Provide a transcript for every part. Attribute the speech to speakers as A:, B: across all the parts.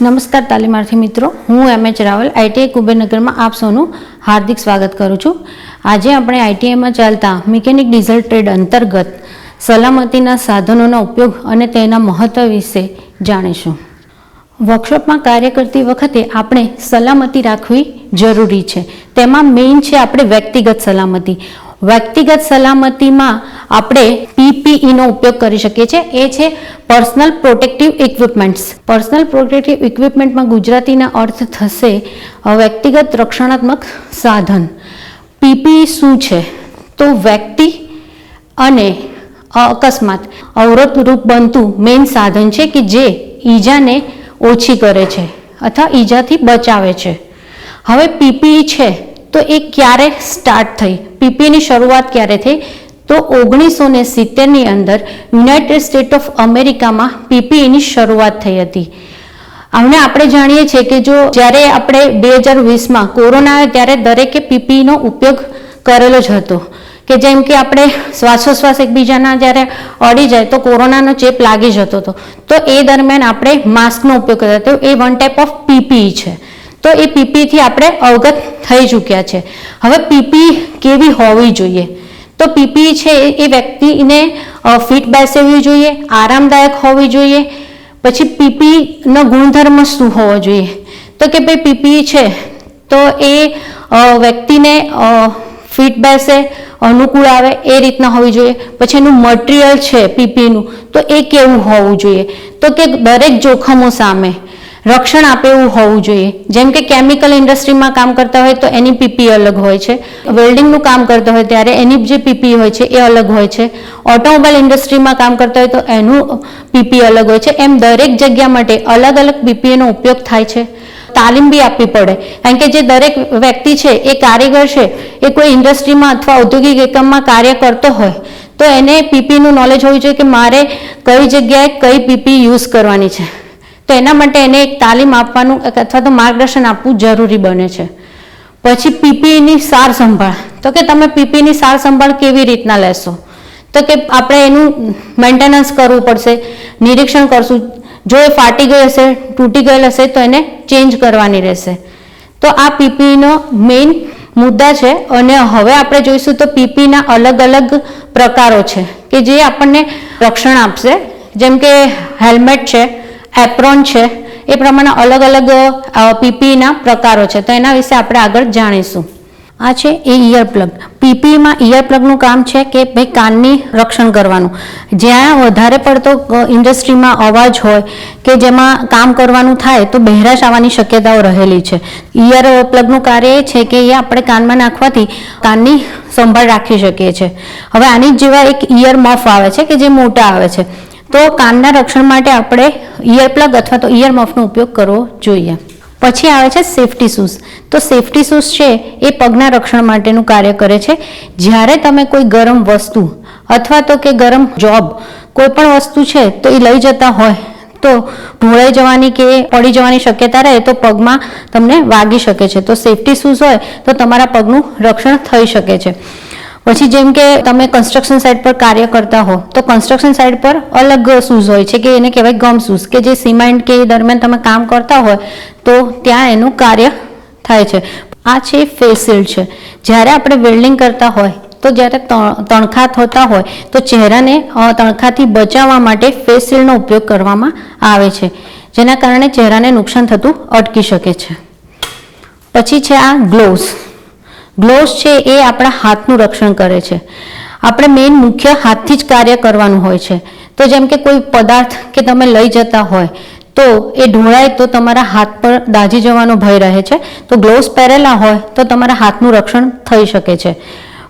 A: નમસ્કાર તાલીમાર્થી મિત્રો, હું એમ એચ રાવલ આઈટીઆઈ કુબેરનગરમાં આપ સૌનું હાર્દિક સ્વાગત કરું છું. આજે આપણે આઈટીઆઈમાં ચાલતા મિકેનિક ડીઝલ ટ્રેડ અંતર્ગત સલામતીના સાધનોના ઉપયોગ અને તેના મહત્વ વિશે જાણીશું. વર્કશોપમાં કાર્ય કરતી વખતે આપણે સલામતી રાખવી જરૂરી છે. તેમાં મેઇન છે આપણે વ્યક્તિગત સલામતી. વ્યક્તિગત સલામતીમાં આપણે પીપીઈનો ઉપયોગ કરી શકીએ છીએ. એ છે personal protective equipments personal protective ઇક્વિપમેન્ટમાં ગુજરાતીના અર્થ થશે વ્યક્તિગત રક્ષણાત્મક સાધન. પીપીઈ શું છે? તો વ્યક્તિ અને અકસ્માત. અવરોધરૂપ બનતું મેઇન સાધન છે કે જે ઈજાને ઓછી કરે છે અથવા ઈજાથી બચાવે છે. હવે પીપીઈ છે. તો એ ક્યારે સ્ટાર્ટ થઈ? પીપીની શરૂઆત ક્યારે થઈ? તો ઓગણીસો ને સિત્તેરની અંદર યુનાઇટેડ સ્ટેટ ઓફ અમેરિકામાં પીપીઈની શરૂઆત થઈ હતી. આમને આપણે જાણીએ છીએ કે જો જ્યારે આપણે બે હજાર વીસમાં કોરોના આવ્યો ત્યારે દરેકે પીપીઈનો ઉપયોગ કરેલો જ હતો. કે જેમ કે આપણે શ્વાસોશ્વાસ એકબીજાના જ્યારે અડી જાય તો કોરોનાનો ચેપ લાગી જતો હતો. તો એ દરમિયાન આપણે માસ્કનો ઉપયોગ કરતા હતો. એ વન ટાઈપ ઓફ પીપીઈ છે. તો એ પીપીથી આપણે અવગત થઈ ચૂક્યા છે. હવે પીપી કેવી હોવી જોઈએ? તો પીપી છે એ- વ્યક્તિને ફિટ બેસેવી જોઈએ, આરામદાયક હોવી જોઈએ, પછી પીપીનો ગુણધર્મ શું હોવો જોઈએ? તો કે ભાઈ પીપી છે, તો એ વ્યક્તિને ફિટ બેસે, અનુકૂળ આવે, એ રીતના હોવી જોઈએ. પછી એનું મટીરિયલ છે પીપીનું તો એ કેવું હોવું જોઈએ? તો કે દરેક જોખમો સામે. રક્ષણ આપે એવું હોવું જોઈએ. જેમ કે કેમિકલ ઇન્ડસ્ટ્રીમાં કામ કરતા હોય તો એની પીપી અલગ હોય છે. વેલ્ડિંગનું કામ કરતા હોય ત્યારે એની જે પીપી હોય છે એ અલગ હોય છે. ઓટોમોબાઈલ ઇન્ડસ્ટ્રીમાં કામ કરતા હોય તો એનું પીપી અલગ હોય છે. એમ દરેક જગ્યા માટે અલગ અલગ પીપીએનો ઉપયોગ થાય છે. તાલીમ બી આપવી પડે. કારણ કે જે દરેક વ્યક્તિ છે, એ કારીગર છે, એ કોઈ ઇન્ડસ્ટ્રીમાં અથવા ઔદ્યોગિક એકમમાં કાર્ય કરતો હોય, તો એને પીપીનું નોલેજ હોવું જોઈએ કે મારે કઈ જગ્યાએ કઈ પીપી યુઝ કરવાની છે. તો એના માટે એને એક તાલીમ આપવાનું અથવા તો માર્ગદર્શન આપવું જરૂરી બને છે. પછી પીપીની સાર સંભાળ. તો કે તમે પીપીની સાર સંભાળ કેવી રીતના લેશો? તો કે આપણે એનું મેન્ટેનન્સ કરવું પડશે, નિરીક્ષણ કરશું. જો એ ફાટી ગઈ હશે, તૂટી ગયેલ હશે, તો એને ચેન્જ કરવાની રહેશે. તો આ પીપીનો મેઇન મુદ્દા છે અને હવે આપણે જોઈશું તો પીપીના અલગ અલગ પ્રકારો છે કે જે આપણને રક્ષણ આપશે. જેમ કે હેલ્મેટ છે એપ્રોન છે, એ પ્રમાણે અલગ અલગ પીપીના પ્રકારો છે. તો એના વિશે આપણે આગળ જાણીશું. આ છે એ ઇયર પ્લગ પીપીમાં ઇયર પ્લગનું કામ છે કે ભાઈ કાનની રક્ષણ કરવાનું. જ્યાં વધારે પડતો ઇન્ડસ્ટ્રીમાં અવાજ હોય કે જેમાં કામ કરવાનું થાય તો બહેરાશ આવવાની શક્યતાઓ રહેલી છે. ઇયર પ્લગનું કાર્ય એ છે કે એ આપણે કાનમાં નાખવાથી કાનની સંભાળ રાખી શકીએ છીએ. હવે આની જેવા એક ઇયર મફ આવે છે કે જે મોટા આવે છે. તો કાનના રક્ષણ માટે આપણે ઇયર પ્લગ અથવા તો ઇયર મફનો ઉપયોગ કરવો જોઈએ. પછી આવે છે સેફટી શૂઝ તો સેફટી શૂઝ છે એ પગના રક્ષણ માટેનું કાર્ય કરે છે. જ્યારે તમે કોઈ ગરમ વસ્તુ અથવા તો કે ગરમ જોબ કોઈ પણ વસ્તુ છે તો એ લઈ જતા હોય, તો ઢોળાઈ જવાની કે પડી જવાની શક્યતા રહે તો પગમાં તમને વાગી શકે છે. તો સેફટી શૂઝ હોય તો તમારા પગનું રક્ષણ થઈ શકે છે. પછી જેમ કે તમે કન્સ્ટ્રક્શન સાઇટ પર કાર્ય કરતા હો, તો કન્સ્ટ્રક્શન સાઇટ પર અલગ શૂઝ હોય છે કે એને કહેવાય ગમ શૂઝ કે જે સિમેન્ટ કે દરમિયાન તમે કામ કરતા હોય, તો ત્યાં એનું કાર્ય થાય છે. આ છે ફેસ શિલ્ડ છે. જ્યારે આપણે વેલ્ડિંગ કરતા હોય, તો જ્યારે તણખા થતા હોય, તો ચહેરાને તણખાથી બચાવવા માટે ફેસ શિલ્ડનો ઉપયોગ કરવામાં આવે છે, જેના કારણે ચહેરાને નુકસાન થતું અટકી શકે છે. પછી છે આ ગ્લોવ્સ ગ્લોવ્સ છે એ આપણા હાથનું રક્ષણ કરે છે. આપણે મેઇન મુખ્ય હાથથી જ કાર્ય કરવાનું હોય છે. તો જેમ કે કોઈ પદાર્થ કે તમે લઈ જતા હોય, તો એ ઢોળાય તો તમારા હાથ પર દાઝી જવાનો ભય રહે છે. તો ગ્લોવ્સ પહેરેલા હોય તો તમારા હાથનું રક્ષણ થઈ શકે છે.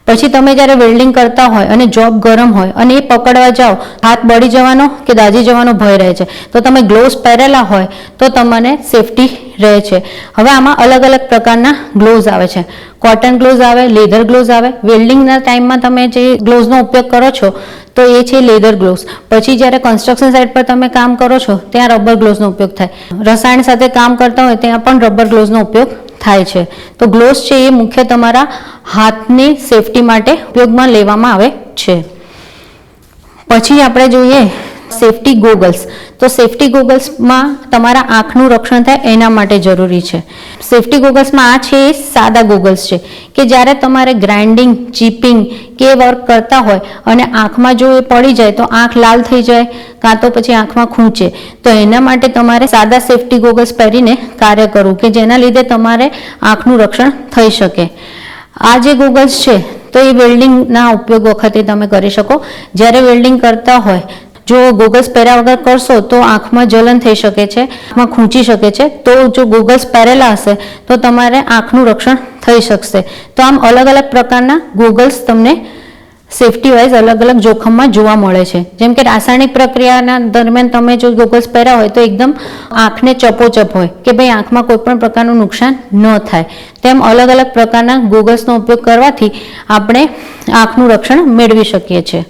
A: પછી તમે જ્યારે વેલ્ડિંગ કરતા હોય અને જોબ ગરમ હોય અને એ પકડવા જાઓ, હાથ બળી જવાનો કે દાઝી જવાનો ભય રહે છે? તો તમે ગ્લોવ્સ પહેરેલા હોય તો તમને સેફટી રહે છે. હવે આમાં અલગ અલગ પ્રકારના ગ્લોવ્સ આવે છે. કોટન ગ્લોવ્સ આવે લેધર ગ્લોવ્સ આવે. વેલ્ડિંગના ટાઈમમાં તમે જે ગ્લોવ્સનો ઉપયોગ કરો છો, તો એ છે લેધર ગ્લોવ્સ પછી જ્યારે કન્સ્ટ્રક્શન સાઇટ પર તમે કામ કરો છો, ત્યાં રબર ગ્લોવ્સનો ઉપયોગ થાય. રસાયણ સાથે કામ કરતા હોય, ત્યાં પણ રબર ગ્લોવ્સનો ઉપયોગ થાય છે. તો ગ્લોવ્સ છે એ મુખ્ય તમારા હાથની સેફટી માટે ઉપયોગમાં લેવામાં આવે છે. પછી આપણે જોઈએ સેફટી ગોગલ્સ તો સેફટી ગોગલ્સમાં તમારા આંખનું રક્ષણ થાય એના માટે જરૂરી છે. સેફટી ગોગલ્સમાં આ છે, એ સાદા ગોગલ્સ છે કે જ્યારે તમારે ગ્રાઇન્ડિંગ ચીપિંગ કે વર્ક કરતા હોય અને આંખમાં જો એ પડી જાય તો આંખ લાલ થઈ જાય, કાં તો પછી આંખમાં ખૂંચે, તો એના માટે તમારે સાદા સેફટી ગોગલ્સ પહેરીને કાર્ય કરવું કે જેના લીધે તમારે આંખનું રક્ષણ થઈ શકે. આ જે ગોગલ્સ છે, તો એ વેલ્ડિંગના ઉપયોગ વખતે તમે કરી શકો. જ્યારે વેલ્ડિંગ કરતા હોય જો ગોગલ્સ પહેર્યા વગર કરશો તો આંખમાં જલન થઈ શકે છે, આંખમાં ખૂંચી શકે છે. તો જો ગોગલ્સ પહેરેલા હશે તો તમારે આંખનું રક્ષણ થઈ શકશે. તો આમ અલગ અલગ પ્રકારના ગોગલ્સ તમને સેફટી વાઇઝ અલગ અલગ જોખમમાં જોવા મળે છે. જેમ કે રાસાયણિક પ્રક્રિયાના દરમિયાન તમે જો ગોગલ્સ પહેર્યા હોય તો એકદમ આંખને ચપોચપ હોય કે ભાઈ આંખમાં કોઈ પણ પ્રકારનું નુકસાન ન થાય. તેમ અલગ અલગ પ્રકારના ગોગલ્સનો ઉપયોગ કરવાથી આપણે આંખનું રક્ષણ મેળવી શકીએ છીએ.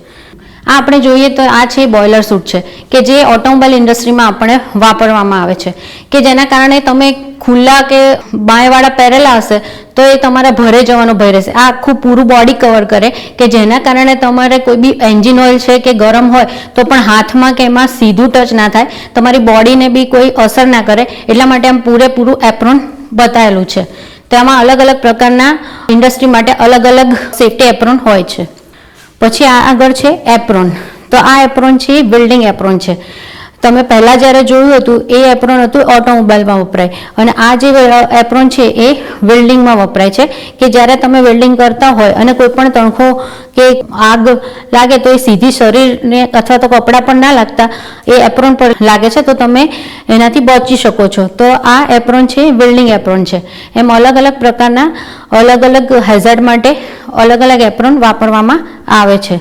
A: આ આપણે જોઈએ તો આ છે બોઇલર સૂટ છે, કે જે ઓટોમોબાઈલ ઇન્ડસ્ટ્રીમાં આપણે વાપરવામાં આવે છે. કે જેના કારણે તમે ખુલ્લા કે બાંયવાળા પહેરેલા હશે, તો એ તમારા ભરે જવાનો ભય રહેશે. આ આખું પૂરું બોડી કવર કરે, કે જેના કારણે તમારે કોઈ બી એન્જિન ઓઇલ છે કે ગરમ હોય, તો પણ હાથમાં કે એમાં સીધું ટચ ના થાય, તમારી બોડીને બી કોઈ અસર ના કરે. એટલા માટે આમ પૂરેપૂરું એપ્રોન બતાવેલું છે. તેમાં અલગ અલગ પ્રકારના ઇન્ડસ્ટ્રી માટે અલગ અલગ સેફ્ટી એપ્રોન હોય છે. પછી આ આગળ છે એપ્રોન. તો આ એપ્રોન છે બિલ્ડિંગ એપ્રોન છે. તમે પહેલાં જ્યારે જોયું હતું, એ એપ્રોન હતું ઓટોમોબાઈલમાં વપરાય. અને આ જે એપ્રોન છે એ વેલ્ડિંગમાં વપરાય છે, કે જ્યારે તમે વેલ્ડિંગ કરતા હોય અને કોઈ પણ તણખો કે આગ લાગે તો એ સીધી શરીરને અથવા તો કપડાં પણ ના લાગતા એ એપ્રોન પર લાગે છે, તો તમે એનાથી બચી શકો છો. તો આ એપ્રોન છે વેલ્ડિંગ એપ્રોન છે. એમ અલગ અલગ પ્રકારના અલગ અલગ હેઝાર્ડ માટે અલગ અલગ એપ્રોન વાપરવામાં આવે છે.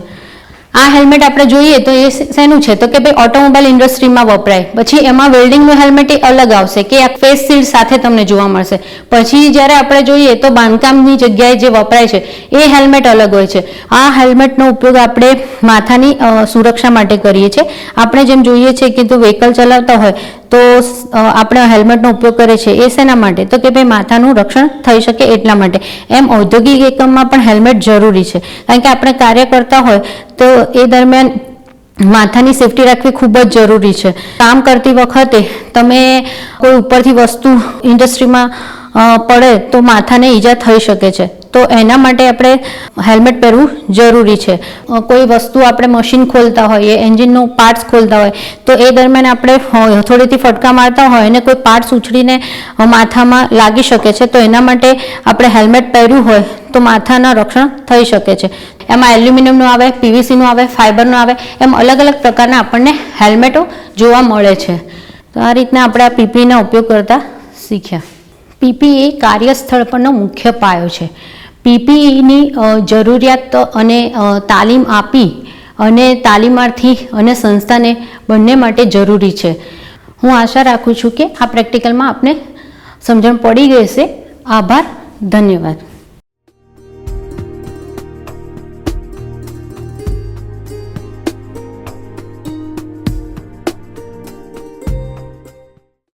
A: આ હેલ્મેટ આપણે જોઈએ તો એ શેનું છે? તો કે ભાઈ ઓટોમોબાઈલ ઇન્ડસ્ટ્રીમાં વપરાય. પછી એમાં વેલ્ડિંગનું હેલ્મેટ એ અલગ આવશે કે આ ફેસ શિલ્ડ સાથે તમને જોવા મળશે. પછી જ્યારે આપણે જોઈએ તો બાંધકામની જગ્યાએ જે વપરાય છે, એ હેલ્મેટ અલગ હોય છે. આ હેલ્મેટનો ઉપયોગ આપણે માથાની સુરક્ષા માટે કરીએ છીએ. આપણે જેમ જોઈએ છે કે તો વ્હીકલ ચલાવતા હોય તો આપણે હેલ્મેટનો ઉપયોગ કરે છે એ શેના માટે? તો કે ભાઈ માથાનું રક્ષણ થઈ શકે એટલા માટે. એમ ઔદ્યોગિક એકમમાં પણ હેલ્મેટ જરૂરી છે. કારણ કે આપણે કાર્ય કરતા હોય, તો એ દરમિયાન માથાની સેફટી રાખવી ખૂબ જ જરૂરી છે. કામ કરતી વખતે તમે કોઈ ઉપરથી વસ્તુ ઇન્ડસ્ટ્રીમાં પડે તો માથાને ઈજા થઈ શકે છે. તો એના માટે આપણે હેલ્મેટ પહેરવું જરૂરી છે. કોઈ વસ્તુ આપણે મશીન ખોલતા હોઈએ, એન્જિનનું પાર્ટ્સ ખોલતા હોય, તો એ દરમિયાન આપણે થોડીથી ફટકા મારતા હોય અને કોઈ પાર્ટ્સ ઉછળીને માથામાં લાગી શકે છે, તો એના માટે આપણે હેલ્મેટ પહેર્યું હોય, તો માથાના રક્ષણ થઈ શકે છે. એમાં એલ્યુમિનિયમનું આવે, પીવીસીનું આવે, ફાઇબરનું આવે, એમ અલગ અલગ પ્રકારના આપણને હેલ્મેટો જોવા મળે છે. તો આ રીતના આપણે આ પીપીના ઉપયોગ કરતા શીખ્યા. પીપી એ કાર્યસ્થળ પરનો મુખ્ય પાયો છે. પીપીઈની જરૂરિયાત અને તાલીમ આપી અને તાલીમાર્થી અને સંસ્થાને બંને માટે જરૂરી છે. હું આશા રાખું છું કે આ પ્રેક્ટિકલમાં આપને સમજણ પડી ગઈ હશે આભાર. ધન્યવાદ.